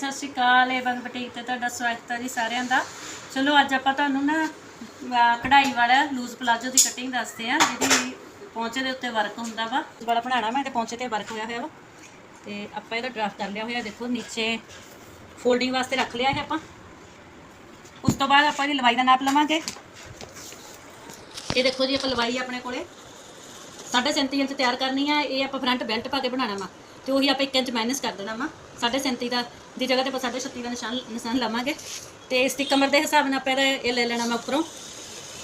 ਸਤਿ ਸ਼੍ਰੀ ਅਕਾਲ Avon boutique ਤੇ ਤੁਹਾਡਾ ਸਵਾਗਤ ਹੈ ਜੀ ਸਾਰਿਆਂ ਦਾ। ਚਲੋ, ਅੱਜ ਆਪਾਂ ਤੁਹਾਨੂੰ ਨਾ ਆਹ ਕਢਾਈ ਵਾਲਾ ਲੂਜ਼ ਪਲਾਜੋ ਦੀ ਕਟਿੰਗ ਦੱਸਦੇ ਆ ਜਿਹਦੀ ਪੌਂਚੇ ਦੇ ਉੱਤੇ ਵਰਕ ਹੁੰਦਾ ਵਾ। ਵਾਲਾ ਬਣਾਉਣਾ ਮੈਂ ਤੇ ਪੌਂਚੇ ਤੇ ਵਰਕ ਹੋਇਆ ਹੋਇਆ ਵਾ। ਤੇ ਆਪਾਂ ਇਹਦਾ ਡਰਾਫਟ ਕਰ ਲਿਆ ਹੋਇਆ, ਦੇਖੋ, ਨੀਚੇ ਫੋਲਡਿੰਗ ਵਾਸਤੇ ਰੱਖ ਲਿਆ ਹੈ ਆਪਾਂ। ਉਸ ਤੋਂ ਬਾਅਦ ਆਪਾਂ ਇਹਦੀ ਲਵਾਈ ਦਾ ਨਾਪ ਲਵਾਂਗੇ। ਇਹ ਦੇਖੋ ਜੀ, ਆਪਾਂ ਲਵਾਈ ਆਪਣੇ ਕੋਲੇ। 37 ਇੰਚ ਤਿਆਰ ਕਰਨੀ ਆ, ਇਹ ਆਪਾਂ ਫਰੰਟ ਬੈਲਟ ਪਾ ਕੇ ਬਣਾਉਣਾ ਵਾ। ਤੇ ਉਹੀ ਆਪਾਂ 1 ਇੰਚ ਮਾਈਨਸ ਕਰ ਦੇਣਾ ਵਾ। 37 ਦਾ ਦੀ ਜਗ੍ਹਾ ਤੇ ਆਪਾਂ 36 ਦਾ ਨਿਸ਼ਾਨ ਨਿਸ਼ਾਨ ਲਾਵਾਂਗੇ। ਤੇ ਇਸ ਦੀ ਕਮਰ ਦੇ ਹਿਸਾਬ ਨਾਲ ਆਪਾਂ ਇਹਦਾ ਇਹ ਲੈ ਲੈਣਾ ਵਾ ਉੱਪਰੋਂ।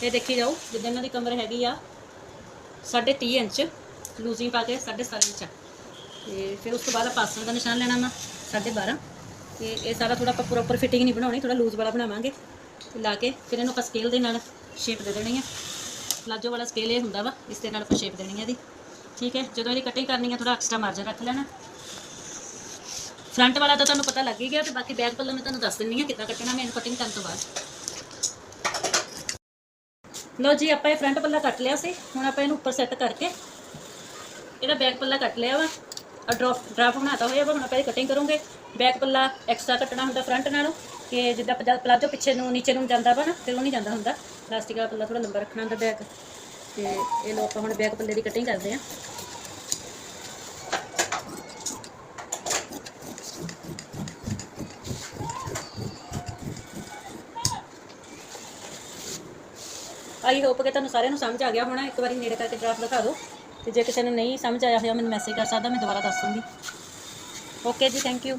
ਇਹ ਦੇਖੀ ਜਾਓ, ਜਿੱਦਾਂ ਇਹਨਾਂ ਦੀ ਕਮਰ ਹੈਗੀ ਆ 30 ਇੰਚ, ਲੂਜ਼ਿੰਗ ਪਾ ਕੇ 7.5 ਇੰਚ ਆ। ਤੇ ਫਿਰ ਉਸ ਤੋਂ ਬਾਅਦ ਆਪਾਂ ਆਸਣ ਦਾ ਨਿਸ਼ਾਨ ਲੈਣਾ ਵਾ 12.5 ਤੇ ਇਹ ਸਾਰਾ ਥੋੜਾ ਆਪਾਂ ਪ੍ਰੋਪਰ ਫਿਟਿੰਗ ਨਹੀਂ ਬਣਾਉਣੀ ਥੋੜਾ ਲੂਜ਼ ਵਾਲਾ ਬਣਾਵਾਂਗੇ। ਲਾ ਕੇ ਫਿਰ ਇਹਨੂੰ ਆਪਾਂ ਸਕੇਲ ਦੇ ਨਾਲ ਸ਼ੇਪ ਦੇ ਦੇਣੀ ਆ। ਪਲਾਜੋ ਵਾਲਾ ਸਕੇਲ ਇਹ ਹੁੰਦਾ ਵਾ, ਇਸ ਦੇ ਨਾਲ ਆਪਾਂ ਸ਼ੇਪ ਦੇਣੀ ਹੈ ਇਹਦੀ। ਠੀਕ ਹੈ, ਜਦੋਂ ਇਹਦੀ ਕਟਿੰਗ ਕਰਨੀ ਆ ਥੋੜਾ ਐਕਸਟਰਾ ਮਾਰਜਨ ਰੱਖ ਲੈਣਾ। ਫਰੰਟ ਵਾਲਾ ਤਾਂ ਤੁਹਾਨੂੰ ਪਤਾ ਲੱਗ ਹੀ ਗਿਆ ਤੇ ਬਾਕੀ ਬੈਕ ਪੱਲਾ ਮੈਂ ਤੁਹਾਨੂੰ ਦੱਸ ਦਿੰਨੀ ਆ ਕਿੱਦਾਂ ਕੱਟਣਾ, ਮੈਂ ਇਹਨੂੰ ਕਟਿੰਗ ਕਰਨ ਤੋਂ ਬਾਅਦ। ਲੋ ਜੀ, ਆਪਾਂ ਇਹ ਫਰੰਟ ਪੱਲਾ ਕੱਟ ਲਿਆ ਸੀ। ਹੁਣ ਆਪਾਂ ਇਹਨੂੰ ਉੱਪਰ ਸੈੱਟ ਕਰਕੇ ਇਹਦਾ ਬੈਕ ਪੱਲਾ ਕੱਟ ਲਿਆ ਵਾ। ਆ ਡਰਾਫ ਡਰਾਫਟ ਬਣਾਤਾ ਹੋਇਆ ਵਾ, ਹੁਣ ਆਪਾਂ ਇਹ ਕਟਿੰਗ ਕਰੂੰਗੇ। ਬੈਕ ਪੱਲਾ ਐਕਸਟਰਾ ਕੱਟਣਾ ਹੁੰਦਾ ਫਰੰਟ ਨਾਲੋਂ, ਕਿ ਜਿੱਦਾਂ ਪਜਾ- ਪਲਾਜੋ ਪਿੱਛੇ ਨੂੰ, ਨੀਚੇ ਨੂੰ ਜਾਂਦਾ ਵਾ ਨਾ ਫਿਰ ਉਹ ਨਹੀਂ ਜਾਂਦਾ ਹੁੰਦਾ। ਪਲਾਸਟਿਕ ਵਾਲਾ ਪੱਲਾ ਥੋੜਾ ਲੰਬਾ ਰੱਖਣਾ ਹੁੰਦਾ ਬੈਕ ਤੇ ਇਹ ਲੋ ਆਪਾਂ ਹੁਣ ਬੈਕ ਪੱਲੇ ਦੀ ਕਟਿੰਗ ਕਰਦੇ ਆ ਆਈ ਹੋਪ ਕਿ ਤੁਹਾਨੂੰ ਸਾਰਿਆਂ ਨੂੰ ਸਮਝ ਆ ਗਿਆ ਹੋਣਾ। ਇੱਕ ਵਾਰੀ ਨੇੜੇ ਕਰਕੇ ਡਰਾਫਟ ਦਿਖਾ ਦਿਓ। ਤੇ ਜੇ ਕਿਸੇ ਨੂੰ ਨਹੀਂ ਸਮਝ ਆਇਆ ਹੋਇਆ, ਮੈਨੂੰ ਮੈਸੇਜ ਕਰ ਸਕਦਾ, ਮੈਂ ਦੁਬਾਰਾ ਦੱਸ ਦੂੰਗੀ ਓਕੇ ਜੀ ਥੈਂਕ ਯੂ